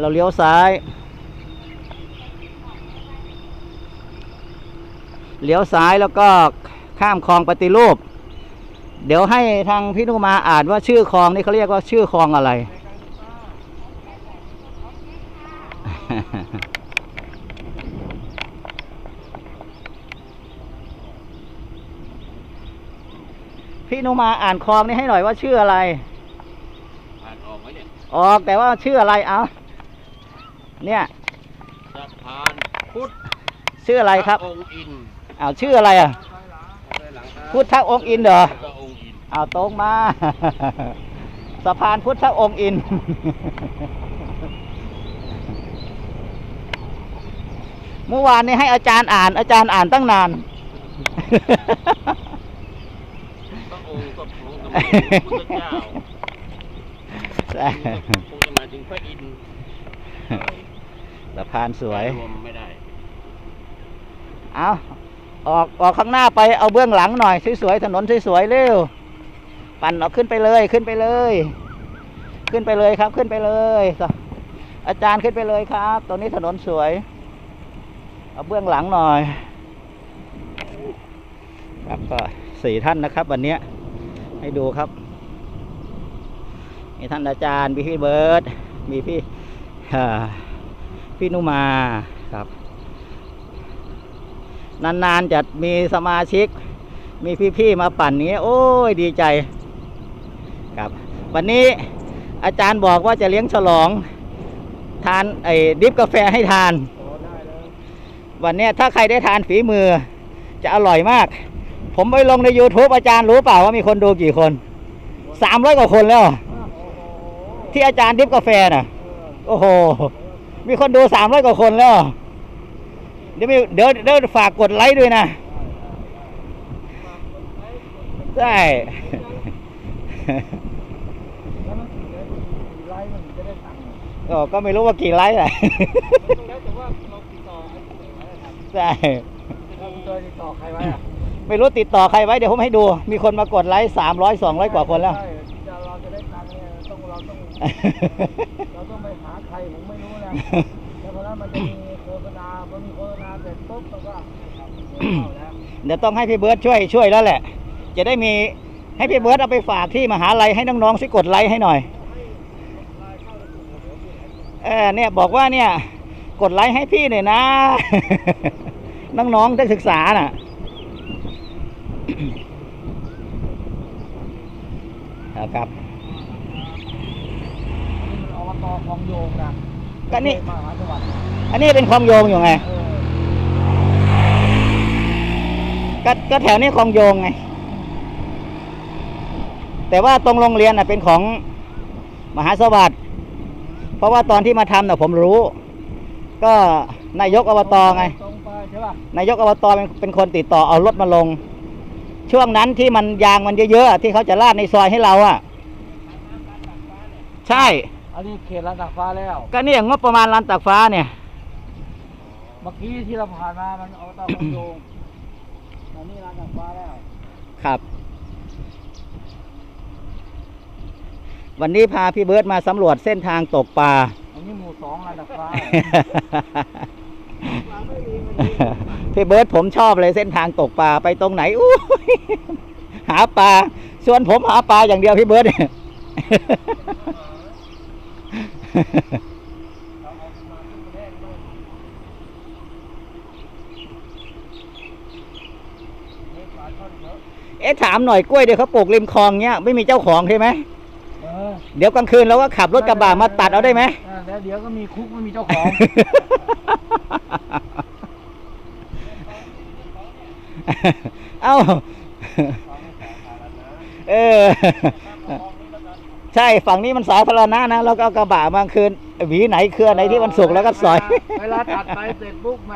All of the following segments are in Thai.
เราเลี้ยวซ้าย เลี้ยวซ้ายแล้วก็ข้ามคลองปฏิรูป เดี๋ยวให้ทางพี่นุมาอ่านว่าชื่อคลองนี่เขาเรียกว่าชื่อคลองอะไร พี่นุมาอ่านคลองนี้ให้หน่อยว่าชื่ออะไรผ่านออกไหมเนี่ย ออกแต่ว่าชื่ออะไรเอา เนี่ยสะพานพุทธชื่ออะไรครับองค์อินเอาชื่ออะไรอะด้านหลังครับพุทธองค์อินเหรอแล้วก็องค์อินเอาตรงมา สะพานพุทธองค์อิน เมื่อวานนี้ให้อาจารย์อ่าน อาจารย์อ่านตั้งนานพระองค์ก็คงจะหมายถึงพุทธเจ้าคงจะหมายถึงพระอินทร์ สะพานสวย รวมไม่ได้ เอาออกออกข้างหน้าไปเอาเบื้องหลังหน่อยสวยๆถนนสวยๆเร็ว ปั่นออกขึ้นไปเลยขึ้นไปเลย ขึ้นไปเลยครับขึ้นไปเลย อาจารย์ขึ้นไปเลยครับตรงนี้ถนนสวย เอาเบื้องหลังหน่อย ครับก็สี่ท่านนะครับ วันนี้ให้ดูครับ มีท่านอาจารย์มีพี่เบิร์ตมีพี่อ่า พี่นุมาครับ นานๆจะมีสมาชิก มีพี่ๆมาปั่นนี้ โอ้ยดีใจ ครับ วันนี้อาจารย์บอกว่าจะเลี้ยงฉลอง ทานไอ้ดริฟกาแฟให้ทาน วันเนี้ยถ้าใครได้ทานฝีมือ จะอร่อยมาก ผมไปลงใน YouTube อาจารย์รู้เปล่าว่ามีคนดูกี่คนสามร้อยกว่าคนแล้ว ที่อาจารย์ดริฟกาแฟน่ะ โอ้โห มีคนดูสามร้อยกว่าคนแล้ว เดี๋ยวมีเดี๋ยวเดี๋ยวฝากกดไลค์ด้วยนะ ใช่แล้วมันกี่เลยกี่ไลค์มันถึงจะได้ตังค์เนี่ยก็ก็ไม่รู้ว่ากี่ไลค์แหละมันต้องแล้วแต่ว่าเราติดต่อไอ้ที่ไหนไว้นะครับใช่เราเคยติดต่อใครไว้อะไม่รู้ติดต่อใครไว้เดี๋ยวผมให้ดู มีคนมากดไลค์สามร้อยสองร้อยกว่าคนแล้ว เราต้องเราต้องไปหาใครผมไม่รู้นะแล้วเพราะนั้นมันจะมีโฆษณาพอมีโฆษณาเสร็จปุ๊บมันก็เข้าแล้วเดี๋ยวต้องให้พี่เบิร์ดช่วยช่วยแล้วแหละ จะได้มีให้พี่เบิร์ดเอาไปฝากที่มหาลัยให้น้องๆช่วยกดไลค์ให้หน่อยเออเนี่ยบอกว่าเนี่ย กดไลค์ให้พี่หน่อยนะ น้องๆได้ศึกษาน่ะนะครับนี่มันอบต คลองโยงนะก็นี่มหาสวัสดิ์อันนี้เป็นคลองโยงอยู่ไง เออก็ก็แถวนี้คลองโยงไง แต่ว่าตรงโรงเรียนน่ะเป็นของมหาสวัสดิ์เพราะว่าตอนที่มาทำน่ะผมรู้ ก็นายกอบตไง ตรงไปใช่ป่ะนายกอบตเป็นเป็นคนติดต่อเอารถมาลง ช่วงนั้นที่มันยางมันเยอะๆที่เขาจะลาดในซอยให้เราอะใช่ อันนี้เขตระดับฟ้าแล้ว ก็เนี่ยงบประมาณลานตากฟ้าเนี่ย เมื่อกี้ที่เราผ่านมา มันอบตคลองโยงอันนี้ระดับฟ้าแล้ว ครับ วันนี้พาพี่เบิร์ตมาสำรวจเส้นทางตกปลา อันนี้หมู่สองระดับฟ้า พี่เบิร์ตผมชอบเลยเส้นทางตกปลาไปตรงไหนอู้ยหาปลาชวนผมหาปลาอย่างเดียวพี่เบิร์ต เนี่ยเอ๊ะถามหน่อยกล้วยเดี๋ยวเขาปลูกริมคลองเนี้ยไม่มีเจ้าของใช่ไหมเออเดี๋ยวกลางคืนเราก็ขับรถกระบะมาตัดเอาได้ไหม อ่าแล้วเดี๋ยวก็มีคุกไม่มีเจ้าของ เอ้า เออ ใช่ฝั่งนี้มันสาธารณะนะเราก็เอากระบะมาคืนหวีไหนเครือไหนที่มันสุกแล้วก็สอย เวลาตัดไปเสร็จปุ๊บแหม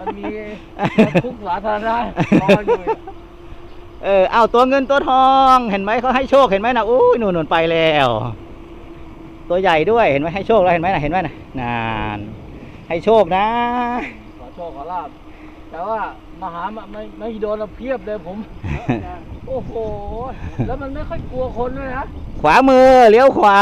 มันมีคุกสาธารณะรออยู่เออเอาตัวเงินตัวทองเห็นไหมเขาให้โชคเห็นไหมนะอุ้ยหนุนหนุนไปแล้ว ตัวใหญ่ด้วยเห็นไหมให้โชคแล้วเห็นไหมนะเห็นไหมนะนานให้โชคนะ ขอโชคขอลาบแต่ว่ามาหามาไม่ไม่โดนเราเพียบเลยผม โอ้โห แล้วมันไม่ค่อยกลัวคนด้วยนะ ขวามือเลี้ยวขวา